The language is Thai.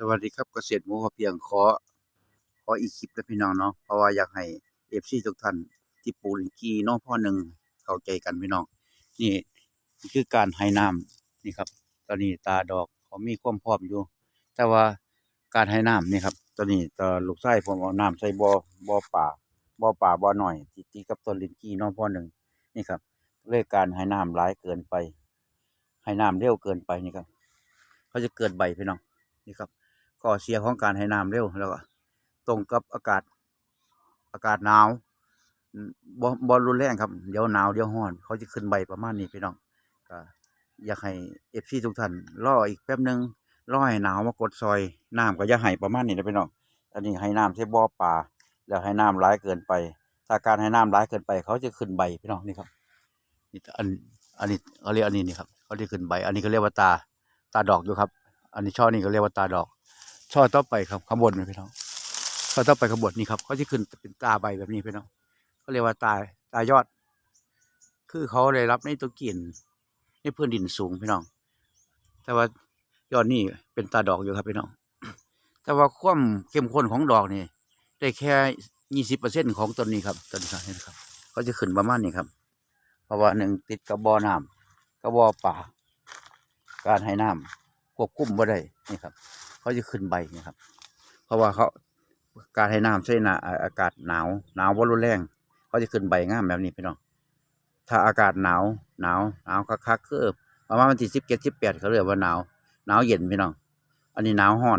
สวัสดีครับเกษตรหมูพอเพียงขอ ขออีกคลิปนะพี่น้องเนาะเพราะว่าอยากให้เอฟซีทุกท่านที่ปูลินกีน้องพ่อหนึ่งเข้าใจกันพี่น้องนี่นี่คือการให้น้ำนี่ครับ ตอนนี้ตาดอกเขามีความพร้อมอยู่ แต่ว่าการให้น้ำนี่ครับ ตอนนี้ตอลูกไส้ผมเอาน้ำใส่บ่อบ่อป่าบ่อป่าบ่อหน่อยที่ติกับต้นลินกีน้องพ่อหนึ่งนี่ครับเลยการให้น้ำหลายเกินไปให้น้ำเร็วเกินไปนี่ครับ เขาจะเกิดใบพี่น้องนี่ครับ ข้อเสียของการให้น้ำเร็วแล้วก็ตรงกับอากาศ อากาศหนาวอืมบ่บ่รุนแรงครับ เดี๋ยวหนาวเดี๋ยวร้อน เขาจะขึ้นใบประมาณนี้พี่น้องก็อยากให้เอฟซีทุกท่านรออีกแป๊บหนึงรอให้หนาวมากดซอยน้ำก็อย่าให้ประมาณนี้นะพี่น้องอันนี้ให้น้ำใช้บ่อปลาแล้วให้น้ำร้ายเกินไป ถ้าการให้น้ำร้ายเกินไป เขาจะขึ้นใบพี่น้องนี่ครับนี่อันอันนี้เขาเรียกอันนี้นี่ครับเขาจะขึ้นใบ อันนี้เขาเรียกว่าตาตาดอกอยู่ครับ อันนี้ช่อนี่ก็เรียกว่าตาดอก ช่อต่อไปครับข้างบนนะพี่น้องช่อต่อไปข้างบนนี่ครับเขาจะขึ้นเป็นตาใบแบบนี้พี่น้องเขาเรียกว่าตาตายอด คือเขาได้รับในตัวกินในพื้นดินสูงพี่น้อง แต่ว่ายอดนี่เป็นตาดอกอยู่ครับพี่น้อง แต่ว่าความเข้มข้นของดอกนี่ได้แค่ยี่สิบเปอร์เซ็นของต้นนี้ครับต้นนี้ครับเห็นครับเขาจะขึ้นประมาณนี้ครับ เพราะว่าหนึ่งติดกับบ่อน้ำกับบอป่า การให้น้ำควบคุมบ่ได้นี่ครับ เขาจะขึ้นใบนะครับ เพราะว่าเขาการให้น้ำใช่นาอากาศหนาวหนาวบ่รุนแรงเขาจะขึ้นใบง่ามแบบนี้พี่น้องถ้าอากาศหนาวหนาวหนาวคักๆคือประมาณวันที่สิบเจ็ดสิบแปดเขาเรียกว่าหนาวหนาวเย็นพี่น้อง อันนี้หนาวห้อน